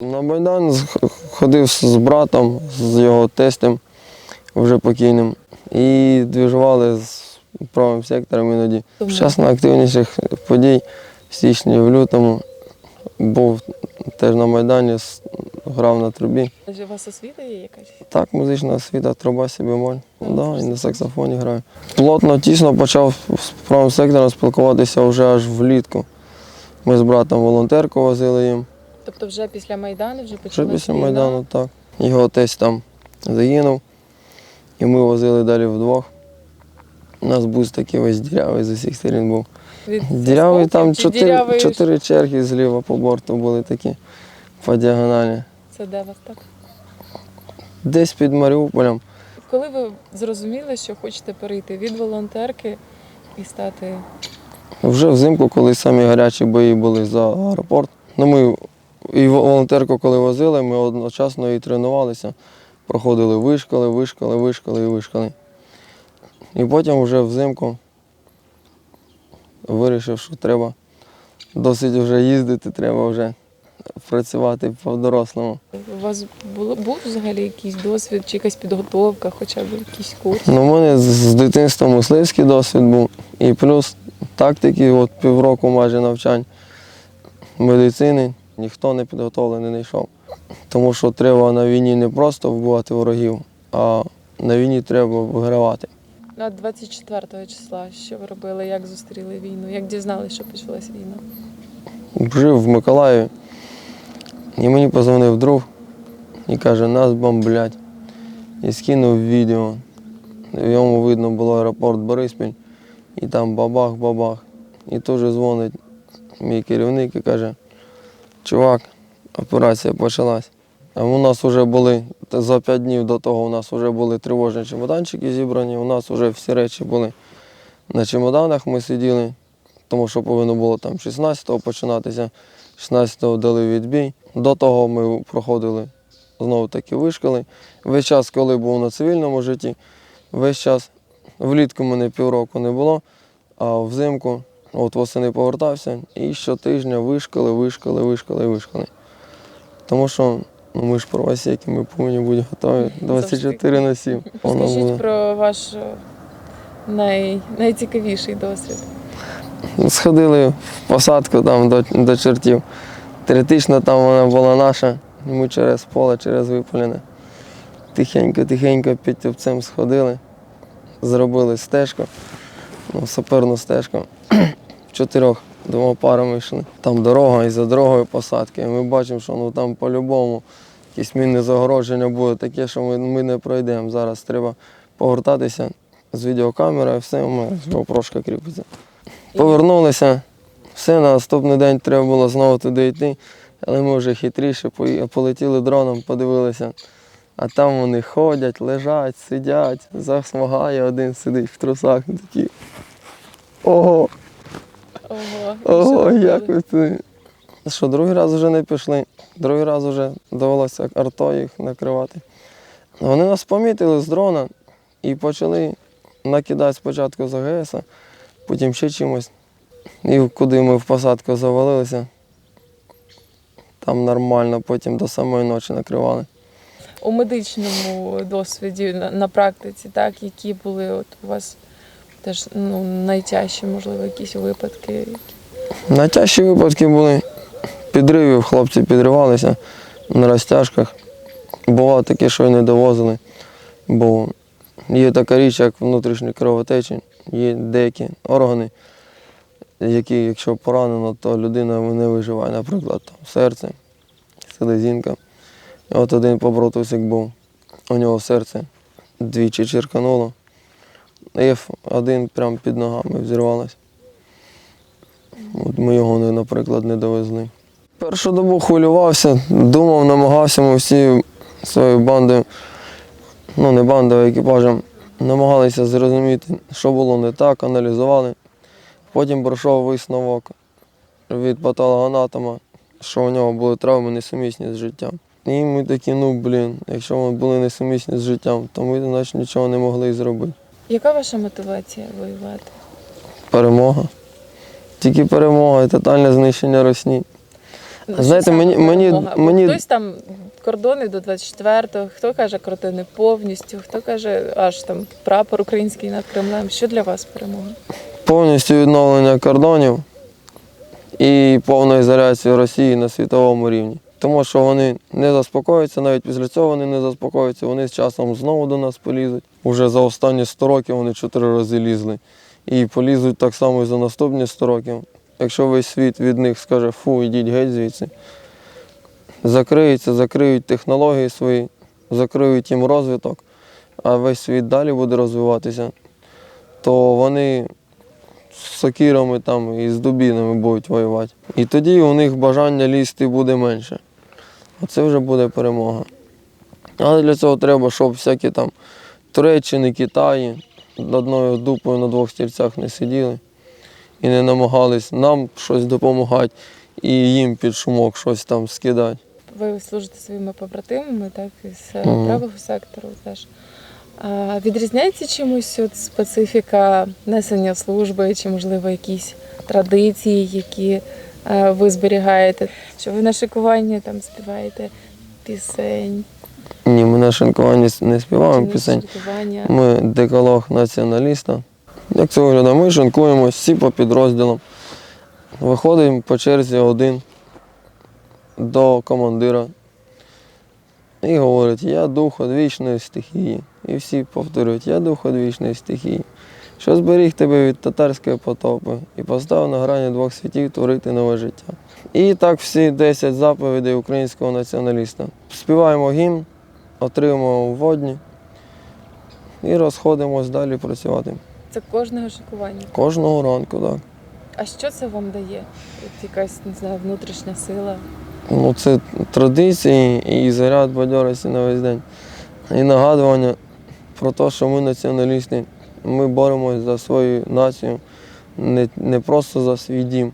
На Майдан ходив з братом, з його тестем, вже покійним. І двіжували з правим сектором іноді. Час найактивніших подій в січні, в лютому був теж на Майдані, грав на трубі. У вас освіта є якась? Так, музична освіта, труба собі моль. Да, і на саксофоні граю. Плотно, тісно почав з правим сектором спілкуватися вже аж влітку. Ми з братом волонтерку возили їм. Тобто вже після Майдану вже Вже після війна? Майдану, так. Його тесть там загинув, і ми возили далі вдвох. У нас бус такий весь дірявий з усіх сторін був. Від Дірявий осколків там чи чотири, дірявий? чотири черги зліва по борту були такі по діагоналі. Це де вас так? Десь під Маріуполем. Коли ви зрозуміли, що хочете перейти від волонтерки і стати Вже взимку, коли самі гарячі бої були за аеропорт. Ну, ми і волонтерку, коли возили, ми одночасно і тренувалися. Проходили вишколи, вишколи, вишколи і вишколи. І потім вже взимку вирішив, що треба досить вже їздити, треба вже працювати по-дорослому. у вас було був взагалі якийсь досвід чи якась підготовка, хоча б якийсь курс? Ну, у мене з- з дитинства мисливський досвід був. І плюс тактики, от півроку майже навчань медицини, ніхто не підготовлений не йшов. Тому що треба на війні не просто вбивати ворогів, а на війні треба вигравати. На 24 числа що ви робили, як зустріли війну, як дізналися, що почалась війна? Жив в Миколаєві, і мені позвонив друг і каже, нас бомблять. І скинув відео. В йому видно було аеропорт Бориспіль, і там бабах-бабах. І теж дзвонить мій керівник і каже, чувак, операція почалась. У нас вже були, за п'ять днів до того у нас вже були тривожні чемоданчики зібрані, у нас вже всі речі були на чемоданах, ми сиділи, тому що повинно було там 16-го починатися, 16-го дали відбій. До того ми проходили знову таки вишколи. Весь час, коли був на цивільному житті, весь час влітку мене півроку не було, а взимку, от восени повертався, і щотижня вишколи, вишколи, вишколи, вишколи. Тому що ну, ми ж правосеки, ми повинні бути готові 24 на 7. Воно. Скажіть про ваш е, най... найцікавіший досвід. Сходили в посадку там до, до чертів. Теоретично там вона була наша, і ми через поле, через виполіне. Тихенько-тихенько під тюбцем сходили, зробили стежку, ну, саперну стежку. Чотирьох двома парами йшли. Там дорога і за дорогою посадки. І ми бачимо, що ну, там по-любому якесь мінне загородження буде таке, що ми, ми не пройдемо. Зараз треба повертатися з відеокамерою, все, у мене GoPro кріпиться. Повернулися. Все, на наступний день треба було знову туди йти, але ми вже хитріше полетіли дроном, подивилися. А там вони ходять, лежать, сидять, засмагає, один сидить в трусах. Такі. Ого, Ого, ого, як ви це. Що, другий раз вже не пішли, другий раз вже довелося артою їх накривати. Вони нас помітили з дрона і почали накидати спочатку з АГС, потім ще чимось. І куди ми в посадку завалилися, там нормально, потім до самої ночі накривали. У медичному досвіді на, на практиці, так, які були от у вас теж ну, найтяжчі, можливо, якісь випадки. Найтяжчі випадки були підривів, хлопці підривалися на розтяжках. Бувало таке, що й не довозили. Бо є така річ, як внутрішні кровотечі, є деякі органи, які, якщо поранено, то людина не виживає, наприклад, там, серце, селезінка. От один побратусик був, у нього серце двічі черкануло. І один прямо під ногами взірвалося. От ми його, наприклад, не довезли. Першу добу хвилювався, думав, намагався ми всі своєю бандою, ну не бандою, а екіпажем, намагалися зрозуміти, що було не так, аналізували. Потім пройшов висновок від патологоанатома, що у нього були травми несумісні з життям. І ми такі, ну блін, якщо вони були несумісні з життям, то ми значить нічого не могли зробити. Яка ваша мотивація воювати? Перемога. Тільки перемога і тотальне знищення Росії. Ну, Знаєте, мені- мені- перемога? Мені- Хтось там кордони до 24-го, хто каже кордони повністю, хто каже аж там прапор український над Кремлем. Що для вас перемога? повністю відновлення кордонів і повна ізоляція Росії на світовому рівні. Тому що вони не заспокоюються, навіть після цього вони не заспокоюються, вони з часом знову до нас полізуть. Уже за останні 100 років вони чотири рази лізли. І полізуть так само і за наступні 100 років. Якщо весь світ від них скаже фу, ідіть геть звідси, закриються, закриють технології свої, закриють їм розвиток, а весь світ далі буде розвиватися, то вони з сокирами там і з дубінами будуть воювати. І тоді у них бажання лізти буде менше. Оце вже буде перемога. Але для цього треба, щоб всякі там Туреччини, Китаї одною дупою на двох стільцях не сиділи і не намагались нам щось допомагати і їм під шумок щось там скидати. Ви служите своїми побратимами, так, із Мгм. правого сектору теж. А відрізняється чимось от специфіка несення служби, чи, можливо, якісь традиції, які е, ви зберігаєте? Що ви на шикуванні там співаєте пісень, на шинкуванні не співаємо пісень. Ми деколог націоналіста. Як це виглядає? Ми шинкуємось всі по підрозділам. Виходимо по черзі один до командира і говорить, я дух одвічної стихії. І всі повторюють, я дух одвічної стихії, що зберіг тебе від татарської потопи і поставив на грані двох світів творити нове життя. І так всі 10 заповідей українського націоналіста. Співаємо гімн, отримуємо водні і розходимось далі працювати. Це кожного шикування. Кожного ранку, так. А що це вам дає? От якась не знаю, внутрішня сила. Ну, це традиції і заряд бадьорості на весь день. І нагадування про те, що ми націоналісти, ми боремось за свою націю, не, не просто за свій дім,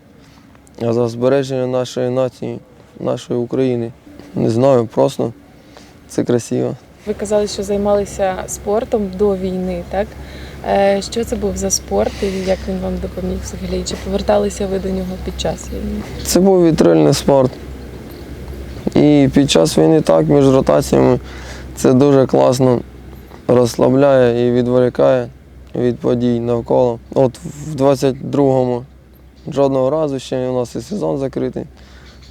а за збереження нашої нації, нашої України. Не знаю, просто це красиво. Ви казали, що займалися спортом до війни, так? Е, Що це був за спорт і як він вам допоміг взагалі? Чи поверталися ви до нього під час війни? Це був вітрильний спорт. І під час війни так, між ротаціями, це дуже класно розслабляє і відволікає від подій навколо. От в 22-му жодного разу ще у нас і сезон закритий,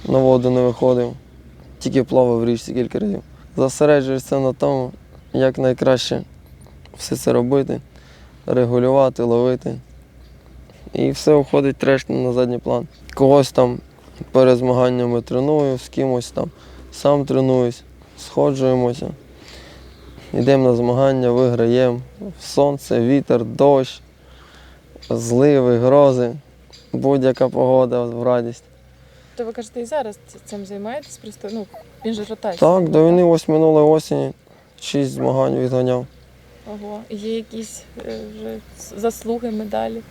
на воду не виходив, тільки плавав в річці кілька разів. Зосереджуєшся на тому, як найкраще все це робити, регулювати, ловити. І все уходить треш на задній план. Когось там перед змаганнями треную, з кимось там сам тренуюсь, сходжуємося. Йдемо на змагання, виграємо. Сонце, вітер, дощ, зливи, грози, будь-яка погода в радість. То ви кажете, і зараз цим займаєтесь? Просто ну, він же ротація. Так, до війни ось минулої осені шість змагань відганяв. Ого. Є якісь е, вже заслуги, медалі?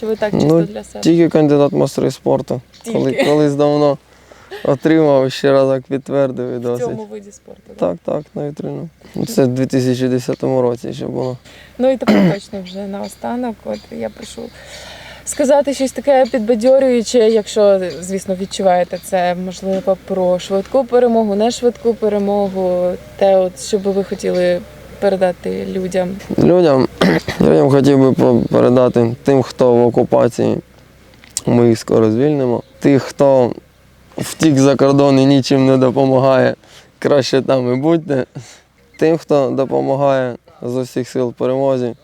Чи ви так чисто Ну, для себе? Тільки кандидат майстри спорту. Коли, колись давно отримав, ще разок підтвердив і В досить. цьому виді спорту. да? Так, так, на вітрину. Це в 2010 році ще було. Ну і тепер точно вже наостанок. От я прошу сказати щось таке підбадьорююче, якщо, звісно, відчуваєте це, можливо, про швидку перемогу, не швидку перемогу, те, от, що би ви хотіли передати людям. Людям, людям хотів би передати тим, хто в окупації, ми їх скоро звільнимо. Тих, хто втік за кордон і нічим не допомагає, краще там і будьте. Тим, хто допомагає з усіх сил перемозі,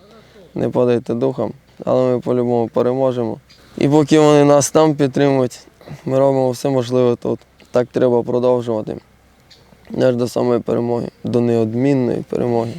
не падайте духом, але ми по-любому переможемо. І поки вони нас там підтримують, ми робимо все можливе тут. Так треба продовжувати. Аж до самої перемоги, до неодмінної перемоги.